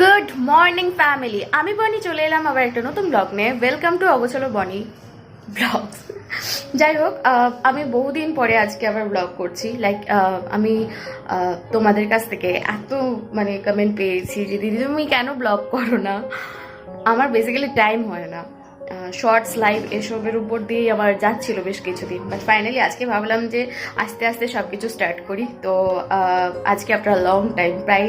Good morning family আমি বনি, চলে এলাম আবার একটা নতুন ব্লগ নিয়ে। ওয়েলকাম টু অবচলো বনি ব্লগ যাই হোক আমি বহুদিন পরে আজকে আবার ব্লগ করছি। লাইক আমি তোমাদের কাছ থেকে এত মানে কমেন্ট পেয়েছি যে, দিদি, তুমি কেন ব্লগ করো না? আমার বেসিক্যালি টাইম হয় না। শর্টস লাইভ এসবের উপর দিয়েই আমার যাচ্ছিল বেশ কিছুদিন। বাট ফাইনালি আজকে ভাবলাম যে আস্তে আস্তে সব কিছু স্টার্ট করি। তো আজকে আপনার লং টাইম প্রায়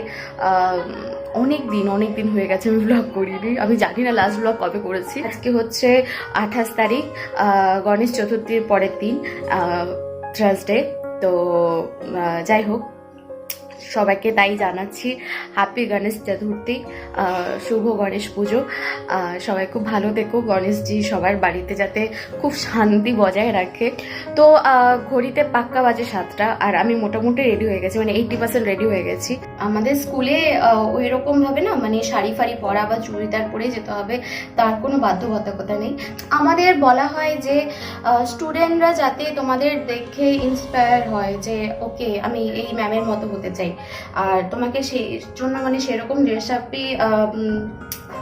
অনেক দিন অনেক দিন হয়ে গেছে আমি ব্লগ করিনি। আমি জানি না লাস্ট ব্লগ কবে করেছি। আজকে হচ্ছে আঠাশ তারিখ গণেশ চতুর্থীর পরের দিন থার্সডে তো যাই হোক সবাইকে তাই জানাচ্ছি হ্যাপি গণেশ চতুর্থী শুভ গণেশ পুজো। সবাই খুব ভালো দেখো গণেশজি সবার বাড়িতে যাতে খুব শান্তি বজায় রাখে। তো ঘড়িতে পাক্কা বাজে সাতটা, আর আমি মোটামুটি রেডি হয়ে গেছি মানে এইটি পার্সেন্ট রেডি হয়ে গেছি। আমাদের স্কুলে ওই রকম ভাবে না মানে শাড়ি ফাড়ি পরা বা চুড়িদার পরে যেতে হবে, তার কোনো বাধ্যবাধকতা নেই। আমাদের বলা হয় যে স্টুডেন্টরা যাতে তোমাদের দেখে ইন্সপায়ার হয় যে ওকে আমি এই ম্যামের মতো হতে চাই। আর তোমাকে সেই জন্য মানে সেরকম ড্রেস আপই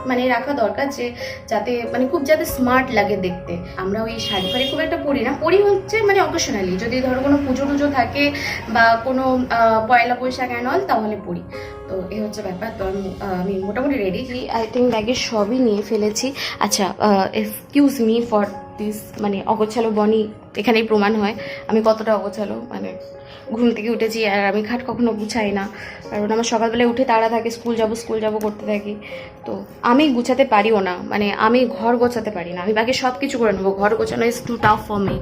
মানে রাখা দরকার যে, যাতে মানে খুব যাতে স্মার্ট লাগে দেখতে। আমরা ওই শাড়ি ফাড়ি খুব একটা পরি না। পরি হচ্ছে মানে অকেশনালি যদি ধরো কোনো পুজো টুজো থাকে বা কোনো পয়লা বৈশাখ অ্যানল তাহলে পরি তো এই হচ্ছে ব্যাপার। তো আমি আমি মোটামুটি রেডি আই থিঙ্ক ব্যাগে সবই নিয়ে ফেলেছি। আচ্ছা এক্সকিউজ মি ফর দিস মানে অগোছালো বনি, এখানেই প্রমাণ হয়। আমি কতটা অগোছালো মানে ঘুম থেকে উঠেছি আর আমি খাট কখনো গুছাই না। কারণ আমার সকালবেলায় উঠে তাড়া থাকে, স্কুল যাব স্কুল যাব করতে থাকি। তো আমি গুছাতে পারিও না মানে আমি ঘর গোছাতে পারি না। আমি বাকি সব কিছু করে নেব। ঘর গোছানো is too tough for me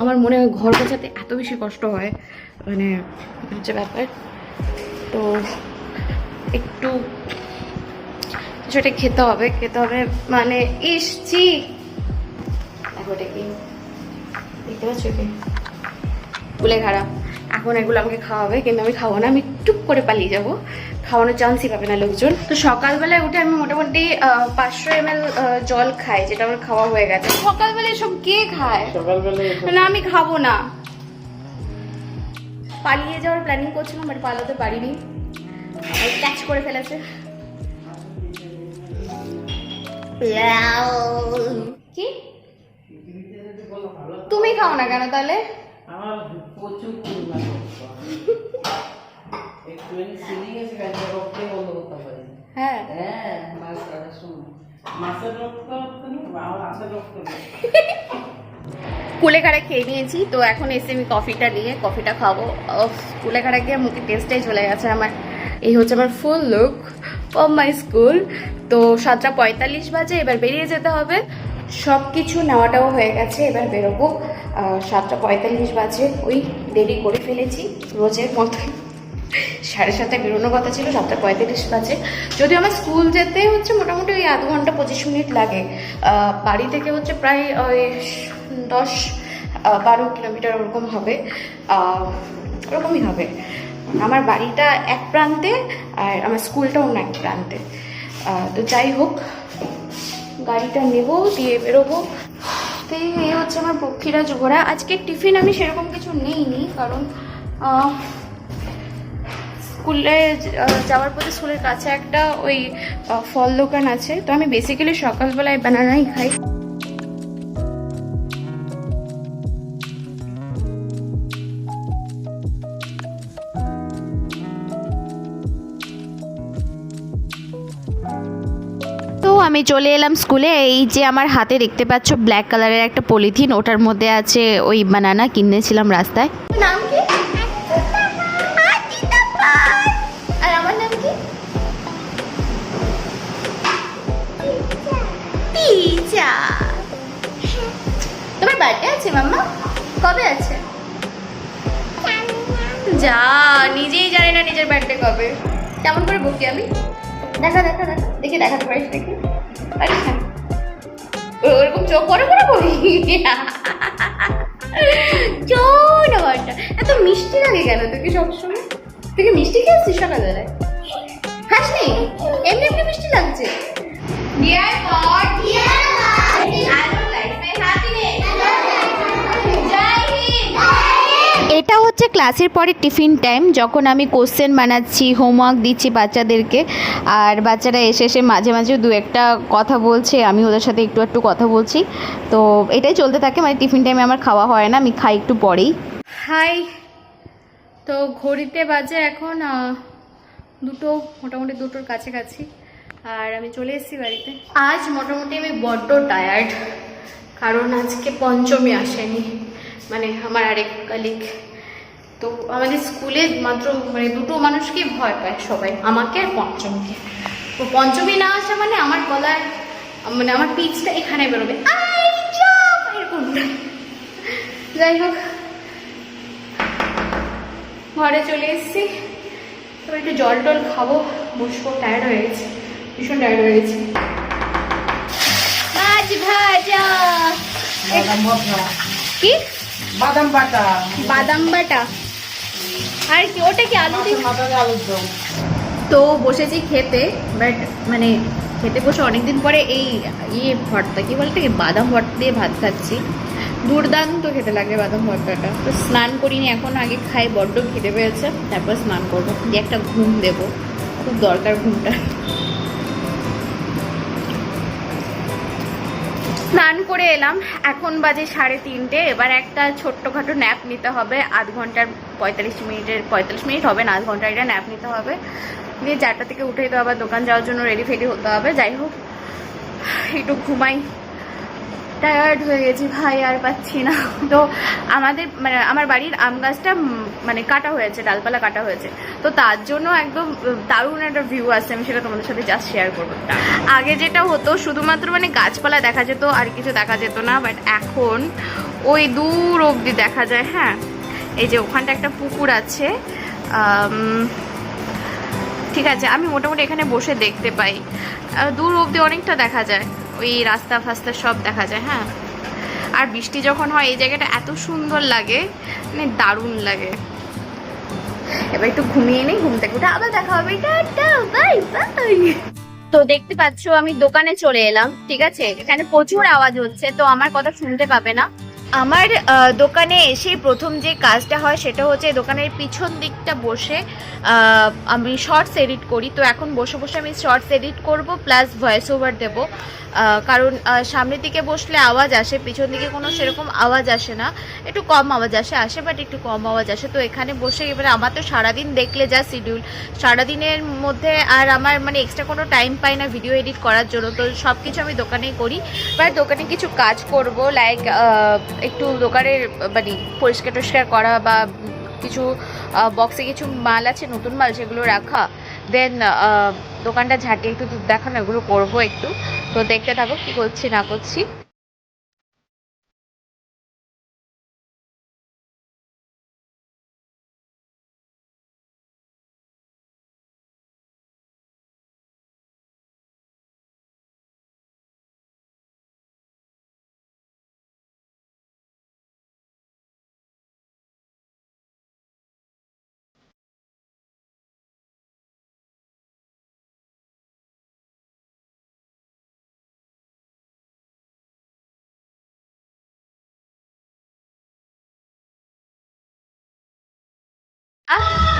আমার মনে হয় ঘর গোছাতে এত বেশি কষ্ট হয়। মানে হচ্ছে ব্যাপার। তো একটু কিছু একটা খেতে হবে খেতে হবে মানে ইসছি দেখো কি? দেখতে পাচ্ছ কি? খারাপ এখন এগুলো আমাকে খাওয়াবে কিন্তু আমি খাব না আমি টুপ করে পালিয়ে যাব। খাওয়ানোর চান্সই পাবে না লোকজন। তো সকালবেলায় উঠে আমি মোটামুটি পাঁচশো এম জল খাই যেটা আমার খাওয়া হয়ে গেছে। সকালবেলায় সব কে খায়? না আমি খাব না। পালিয়ে যাওয়ার প্ল্যানিং করছিলাম বাট পালাতে পারিনি। ক্যাচ করে ফেলেছে। কি? তুমি খাও না কেন তাহলে। হ্যাঁ। হ্যাঁ। মাছের রক্ত হাতের রক্ত। কুলেখাড়া খেয়ে নিয়েছি, তো এখন এসে আমি কফিটা নিয়ে কফিটা খাব। কুলেখাড়া গিয়ে মুখে টেস্টটাই চলে গেছে আমার। এই হচ্ছে আমার full look of my school তো সাতটা পঁয়তাল্লিশ বাজে, এবার বেরিয়ে যেতে হবে। সব কিছু নেওয়াটাও হয়ে গেছে, এবার বেরোবো। সাতটা পঁয়তাল্লিশ বাজে, ওই দেরি করে ফেলেছি, রোজের মতোই। সাড়ে সাতটায় বেরোনোর কথা ছিল, সাতটা পঁয়তাল্লিশ বাজে। যদিও আমার স্কুল যেতে হচ্ছে মোটামুটি ওই আধ ঘণ্টা পঁচিশ মিনিট লাগে। বাড়ি থেকে হচ্ছে প্রায় ওই দশ বারো কিলোমিটার ওরকম হবে। ওরকমই হবে। আমার বাড়িটা এক প্রান্তে আর আমার স্কুলটা অন্য এক প্রান্তে। তো যাই হোক, গাড়িটা নেব, দিয়ে বেরোবো। তো এই- হচ্ছে আমার পক্ষীরাজ ঘোরা আজকে টিফিন আমি সেরকম কিছু নেইনি, কারণ স্কুলে যাওয়ার পথে স্কুলের কাছে একটা ওই ফল দোকান আছে। তো আমি বেসিক্যালি সকালবেলায় বানানাই খাই। তো আমি চলে এলাম স্কুলে। এই যে আমার হাতে দেখতে পাচ্ছ ব্ল্যাক কালারের একটা পলিথিন। ওটার মধ্যে আছে ওই বানানা কিনেছিলাম রাস্তায়। নাম কি? বার্থডে আছে মাম্মা? কবে আছে? যা নিজেই জানি না নিজের বার্থডে কবে। কেমন করে বকি আমি? দেখা দেখা দেখা। দেখি দেখাতে পারিস দেখি পারিস ওরকম চোখ করে করে বলি? চোখ বারটা এত মিষ্টি লাগে কেন তোকে সবসময়? তুই কি মিষ্টি খেয়েছিস সকালবেলায়? খাসনি এমনি এমনি মিষ্টি লাগছে। Dear God, dear ক্লাসের পরে টিফিন টাইম যখন আমি কোশ্চেন বানাচ্ছি, হোমওয়ার্ক দিচ্ছি বাচ্চাদেরকে, আর বাচ্চারা এসে এসে মাঝে মাঝে দু একটা কথা বলছে, আমি ওদের সাথে একটু একটু কথা বলছি। তো এটাই চলতে থাকে মানে টিফিন টাইমে আমার খাওয়া হয় না, আমি খাই একটু পরেই। হাই, তো ঘড়িতে বাজে এখন দুটো, মোটামুটি দুটোর কাছাকাছি, আর আমি চলে এসেছি বাড়িতে। আজ মোটামুটি আমি বড্ড টায়ার্ড কারণ আজকে পঞ্চমী আসেনি মানে আমার আরেক কালিক তো আমাদের স্কুলে মাত্র মানে দুটো মানুষকে ভয় পায় সবাই আমাকে আর পঞ্চমীকে। তো পঞ্চমী না আসা মানে আমার গলায় মানে আমার পিচটা এখানে বেরোবে। এরকমটা যাই হোক ঘরে চলে এসেছি। এবার একটু জল টল খাব বসবো টায়ার্ড হয়ে গেছে ভীষণ টায়ার্ড হয়ে গেছে। মাছ ভাজা। কি? বাদাম বাটা। বাদাম বাটা। আর কি, ওটা কি আলু তো বসেছি খেতে বাট মানে খেতে বসে অনেকদিন পরে এই ইয়ে ভর্তা, কি বলতে বাদাম ভর্তা দিয়ে ভাত খাচ্ছি। দুর্দান্ত খেতে লাগে বাদাম ভর্তাটা। তো স্নান করিনি, এখন আগে খাই, বড্ড খেতে পেয়েছে, তারপর স্নান করব। দিয়ে একটা ঘুম দেবো, খুব দরকার ঘুমটা। স্নান করে এলাম। এখন বাজে সাড়ে তিনটে। এবার একটা ছোট্টখাটো ন্যাপ নিতে হবে। আধ ঘণ্টার পঁয়তাল্লিশ মিনিটের, পঁয়তাল্লিশ মিনিট হবে না, আধ ঘণ্টা এটা ন্যাপ নিতে হবে। দিয়ে চারটা থেকে উঠেই তো আবার দোকান যাওয়ার জন্য রেডি ফেডি হতে হবে। যাই হোক, একটু ঘুমাই। টায়ার্ড হয়ে গেছি, ভাই আর পাচ্ছি না। তো আমাদের মানে আমার বাড়ির আম গাছটা মানে কাটা হয়েছে, ডালপালা কাটা হয়েছে। তো তার জন্য একদম দারুণ একটা ভিউ আসছে আমি সেটা তোমাদের সাথে জাস্ট শেয়ার করব। আগে যেটা হতো, শুধুমাত্র মানে গাছপালা দেখা যেত, আর কিছু দেখা যেত না বাট এখন ওই দূর অবধি দেখা যায় হ্যাঁ। এই যে ওখানটা একটা পুকুর আছে ঠিক আছে, আমি মোটামুটি এখানে বসে দেখতে পাই। দূর অবধি অনেকটা দেখা যায়। ওই রাস্তা ফাস্তা সব দেখা যায় হ্যাঁ? আর বৃষ্টি যখন হয়, এই জায়গাটা এত সুন্দর লাগে মানে দারুণ লাগে। এবার একটু ঘুমিয়ে নেই, ঘুম থেকে উঠে আবার দেখা হবে। Bye bye. তো দেখতে পাচ্ছ, আমি দোকানে চলে এলাম, ঠিক আছে? এখানে প্রচুর আওয়াজ হচ্ছে, তো আমার কথা শুনতে পাবে না। আমার দোকানে এসে প্রথম যে কাজটা হয় সেটা হচ্ছে দোকানের পিছন দিকটা বসে আমি শর্টস এডিট করি। তো এখন বসে বসে আমি শর্টস এডিট করব, প্লাস ভয়েস ওভার দেবো। কারণ সামনের দিকে বসলে আওয়াজ আসে, পিছন দিকে কোনো সেরকম আওয়াজ আসে না। একটু কম আওয়াজ আসে আসে বাট একটু কম আওয়াজ আসে। তো এখানে বসে এবারে আমার তো সারাদিন দেখলে যা শিডিউল সারাদিনের মধ্যে আর আমার মানে এক্সট্রা কোনো টাইম পাই না ভিডিও এডিট করার জন্য। তো সব কিছু আমি দোকানেই করি বাট দোকানে কিছু কাজ করব লাইক একটু দোকানের মানে পরিষ্কার টরিষ্কার করা বা কিছু বক্সে কিছু মাল আছে, নতুন মাল সেগুলো রাখা দেন দোকানটা ঝাঁটিয়ে একটু দেখানো, এগুলো করব একটু। তো দেখতে থাকো কি করছি, না করছি।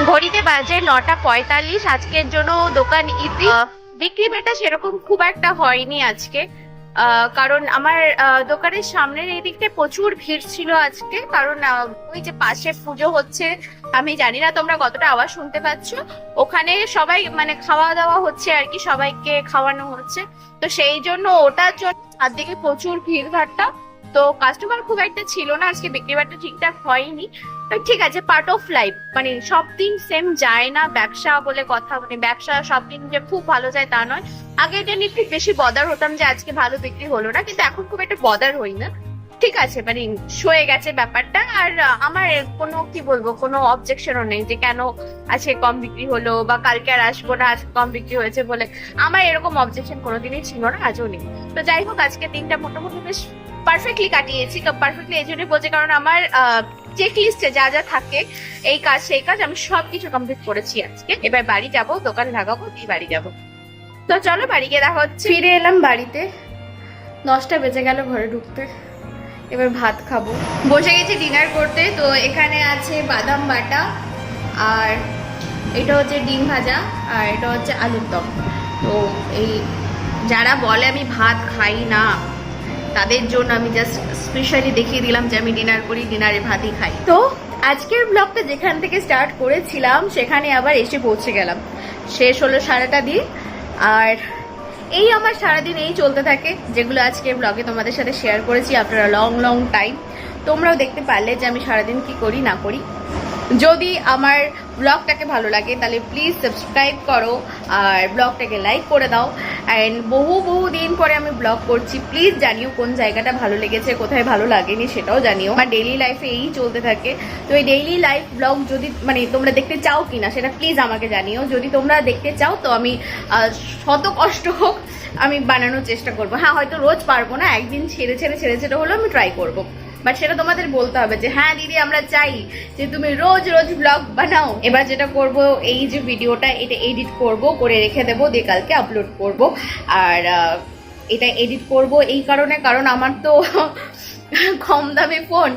ঘড়িতে বাজে নটা পঁয়তাল্লিশ। আজকের জন্য দোকান ইতি। বিক্রি বাটা সেরকম খুব একটা হয়নি আজকে। কারণ আমার দোকানের সামনের এই দিকটা প্রচুর ভিড় ছিল আজকে। কারণ ওই যে পাশে পুজো হচ্ছে, আমি জানি না তোমরা কতটা আওয়াজ শুনতে পাচ্ছ। ওখানে সবাই মানে খাওয়া দাওয়া হচ্ছে আর কি, সবাইকে খাওয়ানো হচ্ছে। তো সেই জন্য ওটার জন্য চারদিকে প্রচুর ভিড় ভাট্টা তো কাস্টমার খুব একটা ছিল না, আজকে বিক্রি বাট্টা ঠিকঠাক হয়নি। ঠিক আছে পার্ট অফ লাইফ মানে সব দিন সেম যায় না ব্যবসা বলে কথা মানে ব্যবসা সব দিন যে খুব ভালো যায় তা নয়। আগে এটা নিয়ে খুব বেশি বদার হতাম যে আজকে ভালো বিক্রি হলো না, কিন্তু এখন খুব একটা বদার হই না। ঠিক আছে মানে সয়ে গেছে ব্যাপারটা। আর আমার কোনো, কি বলব, কোনো অবজেকশনও নেই যে কেন আজকে কম বিক্রি হলো বা কালকে আর আসব না, আজকে কম বিক্রি হয়েছে বলে। আমার এরকম অবজেকশন কোনোদিনই ছিল না, আজও নেই। তো যাই হোক, আজকে দিনটা মোটামুটি বেশ পারফেক্টলি কাটিয়েছি পারফেক্টলি এই জন্যই বলছি কারণ আমার চেক লিস্টে যা যা থাকে এই কাজ সেই কাজ আমি সব কিছু কমপ্লিট করেছি আজকে। এবার বাড়ি যাব দোকান লাগাবো দিয়ে বাড়ি যাব। তো চলো বাড়ি গিয়ে দেখা হচ্ছে। ফিরে এলাম বাড়িতে। দশটা বেজে গেল ঘরে ঢুকতে। এবার ভাত খাব। বসে গেছি ডিনার করতে তো এখানে আছে বাদাম বাটা আর এটা হচ্ছে ডিম ভাজা আর এটা হচ্ছে আলুর দম। তো এই যারা বলে আমি ভাত খাই না তাদের জন্য আমি জাস্ট স্পেশালি দেখিয়ে দিলাম যে আমি ডিনার করি ডিনারে ভাতই খাই। তো আজকের ব্লগটা যেখান থেকে স্টার্ট করেছিলাম, সেখানে আবার এসে পৌঁছে গেলাম। শেষ হলো সারাটা দিন, আর এই আমার সারাদিন এই চলতে থাকে, যেগুলো আজকের ব্লগে তোমাদের সাথে শেয়ার করেছি আপনারা লং লং টাইম তোমরাও দেখতে পারলে যে আমি সারাদিন কি করি, না করি। যদি আমার ব্লগটাকে ভালো লাগে, তাহলে প্লিজ সাবস্ক্রাইব করো আর ব্লগটাকে লাইক করে দাও। অ্যান্ড বহু বহু দিন পরে আমি ব্লগ করছি প্লিজ জানিও কোন জায়গাটা ভালো লেগেছে, কোথায় ভালো লাগেনি সেটাও জানিও। আমার ডেইলি লাইফে এই চলতে থাকে। তো এই ডেইলি লাইফ ব্লগ যদি মানে তোমরা দেখতে চাও কি না সেটা প্লিজ আমাকে জানিও। যদি তোমরা দেখতে চাও তো আমি শত কষ্ট হোক আমি বানানোর চেষ্টা করব। হ্যাঁ হয়তো রোজ পারব না, একদিন ছেড়ে ছেড়ে ছেড়ে ছেড়ে হলেও আমি ট্রাই করব। বাট সেটা তোমাদের বলতে হবে যে হ্যাঁ দিদি, আমরা চাই যে তুমি রোজ রোজ ব্লগ বানাও। এবার যেটা করব, এই যে ভিডিওটা, এটা এডিট করব, করে রেখে দেবো, দিয়ে কালকে আপলোড করব। আর এটা এডিট করব এই কারণে, কারণ আমার তো কম দামি ফোন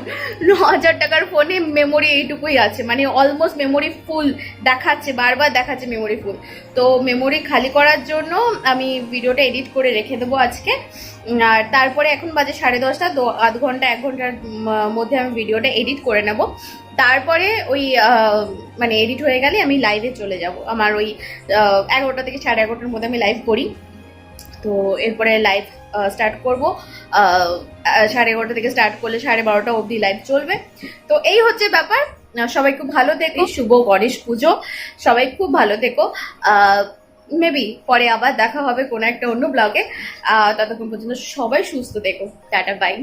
ন হাজার টাকার ফোনে মেমোরি এইটুকুই আছে। মানে অলমোস্ট মেমোরি ফুল দেখাচ্ছে, বারবার দেখাচ্ছে মেমোরি ফুল তো মেমোরি খালি করার জন্য আমি ভিডিওটা এডিট করে রেখে দেবো আজকে। আর তারপরে এখন বাজে সাড়ে দশটা, তো আধ ঘণ্টা, এক ঘণ্টার মধ্যে আমি ভিডিওটা এডিট করে নেব। তারপরে ওই মানে এডিট হয়ে গেলে আমি লাইভে চলে যাব। আমার ওই এগারোটা থেকে সাড়ে এগারোটার মধ্যে আমি লাইভ করি। তো এরপরে লাইভ স্টার্ট করব। সাড়ে এগারোটা থেকে স্টার্ট করলে সাড়ে বারোটা অবধি লাইভ চলবে। তো এই হচ্ছে ব্যাপার। সবাই খুব ভালো থেকো। শুভ গণেশ পুজো। সবাই খুব ভালো থেকো। মেবি পরে আবার দেখা হবে কোনো একটা অন্য ব্লগে ততক্ষণ পর্যন্ত সবাই সুস্থ থেকো। Tata bye